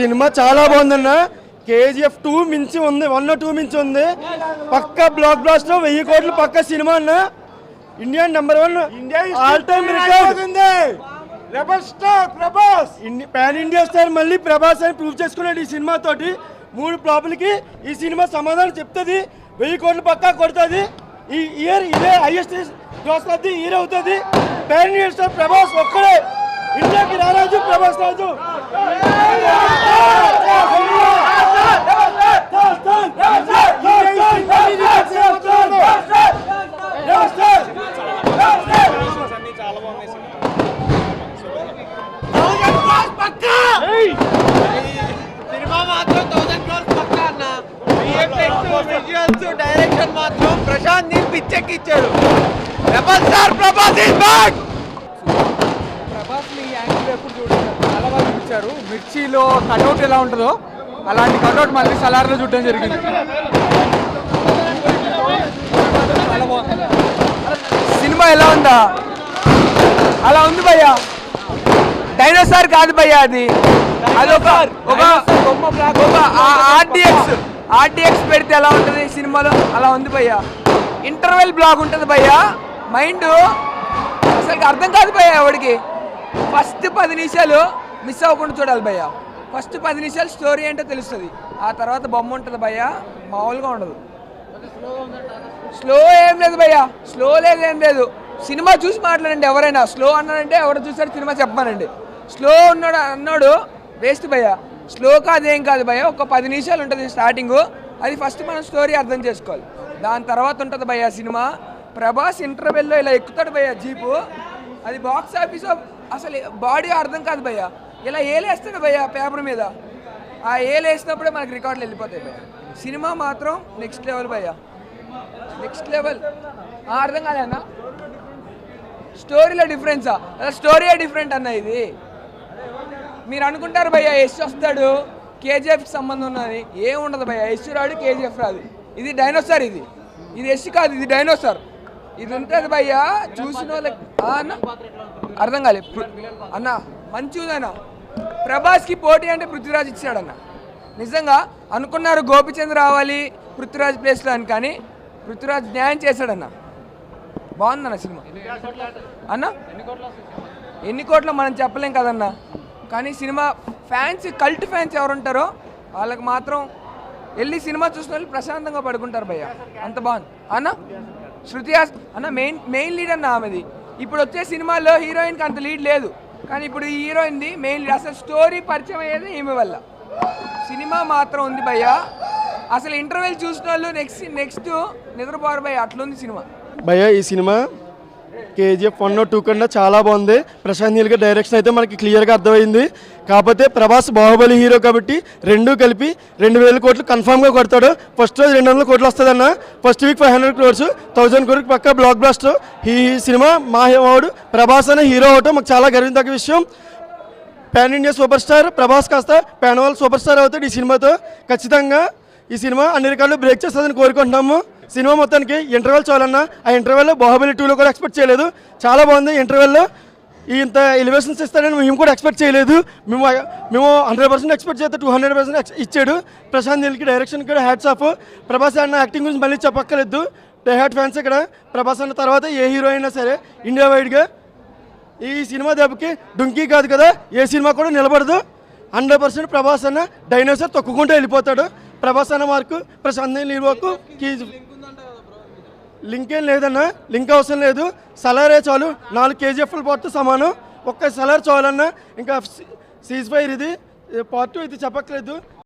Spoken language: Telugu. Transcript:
సినిమా చాలా బాగుందన్న. కేజీఎఫ్ టూ మించి ఉంది వన్ టూ మించి ఉంది. పక్క బ్లాక్ బ్లాస్టర్ వెయ్యి కోట్లు పక్క సినిమా అన్న. India number one all time record Prabhas pan India star మళ్ళీ ప్రభాస్ అని ప్రూవ్ చేసుకున్నాడు ఈ సినిమా తోటి. మూడు ఫ్లాపులకి ఈ సినిమా సమాధానం చెప్తుంది. వెయ్యి కోట్లు పక్కా కొడుతుంది. ఈ ఇయర్ ఇదే హైయెస్ట్ గ్రాస్ ఇయర్ అవుతుంది. పాన్ ఇండియా స్టార్ ప్రభాస్ ఒక్కడే. ఇండియాకి రారాజు ప్రభాస్ రాజు. సినిమా మాత్రం థౌసండ్ క్రోర్స్ పక్కా అన్న విఎఫ్ఎక్స్ విజువల్స్ డైరెక్షన్ మాత్రం ప్రశాంత్ని పిచ్చెక్కిచ్చాడు rebel star Prabhas is back Prabhas ఈ యాంగిల్ ఎప్పుడు చూడలేదు చాలా బాగా చూపించారు. మిర్చిలో కట్అవుట్ ఎలా ఉంటుందో అలాంటి కట్అవుట్ మళ్ళీ సలార్లో చూడడం జరిగింది. చాలా బాగుంది. సినిమా ఎలా ఉందా? అలా ఉంది భయ్యా. డైనోసార్ కాదు భయ్యా అది. అది ఒక ఒక ఆర్డిఎక్స్ ఆర్డిఎక్స్ పెడితే ఎలా ఉంటుంది సినిమాలో? అలా ఉంది భయ్యా. ఇంటర్వెల్ బ్లాగ్ ఉంటుంది భయ్యా. మైండ్ అసలు అర్థం కాదు భయ్యా ఎవడికి. ఫస్ట్ పది నిమిషాలు మిస్ అవ్వకుండా చూడాలి భయ్యా. ఫస్ట్ పది నిమిషాలు స్టోరీ ఏంటో తెలుస్తుంది. ఆ తర్వాత బొమ్మ ఉంటుంది భయ్యా. మామూలుగా ఉండదు. స్లో ఏం లేదు భయ్యా. స్లో లేదు ఏం లేదు. సినిమా చూసి మాట్లాడండి ఎవరైనా. స్లో అన్నాడంటే ఎవరు చూసారు సినిమా చెప్పమానండి స్లో ఉన్నాడు అన్నాడు వేస్ట్ భయ్యా. స్లో కాదేం కాదు భయ్యా. ఒక పది నిమిషాలు ఉంటుంది స్టార్టింగ్. అది ఫస్ట్ మనం స్టోరీ అర్థం చేసుకోవాలి. దాని తర్వాత ఉంటుంది భయ్యా సినిమా. ప్రభాస్ ఇంటర్వెల్లో ఇలా ఎక్కుతాడు భయ్యా జీపు. అది బాక్స్ ఆఫీస్ అసలు బాడీ అర్థం కాదు భయ్యా. ఇలా ఏలేస్తాడు భయ్యా పేపర్ మీద. ఆ ఏలేసినప్పుడే మనకి రికార్డులు వెళ్ళిపోతాయి భయ్య. సినిమా మాత్రం నెక్స్ట్ లెవెల్ భయ్యా. Next level. అర్థం కాలే అన్న? స్టోరీలో డిఫరెన్సా? అలా స్టోరీయే డిఫరెంట్ అన్న ఇది. మీరు అనుకుంటారు భయ్య యశ్ వస్తాడు కేజీఎఫ్ సంబంధం ఉన్నది ఏముండదు భయ్య యశ్ రాడు కేజీఎఫ్ రాదు. ఇది డైనోసార్ ఇది. ఇది యశ్ కాదు ఇది డైనోసార్. ఇది ఉంటుంది భయ్య చూసిన వాళ్ళకి అన్న? అర్థం కాలే. అన్న మంచి ఉందన్న ప్రభాస్కి పోటీ అంటే పృథ్వీరాజ్ ఇచ్చాడన్న నిజంగా అనుకున్నారు గోపిచంద్ రావాలి పృథ్వీరాజ్ ప్లేస్లో అని కానీ పృథ్వీరాజ్ న్యాయం చేశాడన్న. బాగుందన్న సినిమా. అన్న ఎన్ని కోట్ల మనం చెప్పలేం కదన్న. కానీ సినిమా ఫ్యాన్స్ కల్ట్ ఫ్యాన్స్ ఎవరు ఉంటారో వాళ్ళకి మాత్రం వెళ్ళి సినిమా చూసిన వాళ్ళు ప్రశాంతంగా పడుకుంటారు భయ్య. అంత బాగుంది. అన్న శృతి అన్న మెయిన్ మెయిన్ లీడ్ అన్న ఆమెది. ఇప్పుడు వచ్చే సినిమాల్లో హీరోయిన్కి అంత లీడ్ లేదు. కానీ ఇప్పుడు ఈ హీరోయిన్ది మెయిన్ లీడ్ అసలు స్టోరీ పరిచయం అయ్యేది ఈమె వల్ల. సినిమా మాత్రం ఉంది భయ్య. అసలు ఇంటర్వెల్ చూసిన వాళ్ళు నెక్స్ట్ నెక్స్ట్ నిద్రపోరు భయ్య. అట్లుంది సినిమా. భయ్య ఈ సినిమా కేజీఎఫ్ వన్ టూ కన్నా చాలా బాగుంది. ప్రశాంత్ నీల్ గారి డైరెక్షన్ అయితే మనకి క్లియర్గా అర్థమైంది. కాకపోతే ప్రభాస్ బాహుబలి హీరో కాబట్టి రెండు కలిపి రెండు వేల కోట్లు కన్ఫామ్గా కొడతాడు. ఫస్ట్ రోజు రెండు వందల కోట్లు వస్తుందన్న. First week five hundred crores thousand crore పక్క బ్లాక్ బ్లాస్టర్ ఈ సినిమా మా వాడు ప్రభాస్ అనే హీరో అవటం మాకు చాలా గర్వించదగ్గ విషయం. Pan India super star Prabhas కాస్త పాన్ సూపర్ స్టార్ అవుతాడు ఈ సినిమాతో. ఖచ్చితంగా ఈ సినిమా అన్ని రికార్డులు బ్రేక్ చేస్తుందని కోరుకుంటున్నాము. సినిమా మొత్తానికి ఇంటర్వెల్ చాలన్నా ఆ ఇంటర్వెల్లో బాహుబలి టూలో కూడా ఎక్స్పెక్ట్ చేయలేదు. చాలా బాగుంది ఇంటర్వెల్లో. ఇంత ఎలివేషన్స్ ఇస్తాడని మేము కూడా ఎక్స్పెక్ట్ చేయలేదు. మేము మేము హండ్రెడ్ పర్సెంట్ ఎక్స్పెక్ట్ చేస్తే టూ హండ్రెడ్ పర్సెంట్ ఇచ్చాడు. ప్రశాంత్ నీల్కి డైరెక్షన్ కూడా హ్యాట్స్ ఆఫ్ ప్రభాస్ అన్న యాక్టింగ్ గురించి మళ్ళీ చెప్పక్కర్లేదు. హ్యాట్ ఫ్యాన్స్ ఇక్కడ. ప్రభాస్ అన్న తర్వాత ఏ హీరో అయినా సరే ఇండియా వైడ్గా ఈ సినిమా దెబ్బకి డుంకీ కాదు కదా. ఏ సినిమా కూడా నిలబడదు. హండ్రెడ్ పర్సెంట్ ప్రభాస్ అన్న డైనోసార్ తొక్కుకుంటూ వెళ్ళిపోతాడు. ప్రభాస్ అన్న మార్కు ప్రశాంత్ లీవోకు కీ లింక్ ఏం లేదన్నా. లింక్ అవసరం లేదు. సలారే చాలు. నాలుగు కేజీఎఫ్ల పాటు సమానం. ఒక్క సలార్ చాలన్నా. ఇంకా సీజ్ ఫైర్ ఇది. పార్ట్ ఇది చెప్పట్లేదు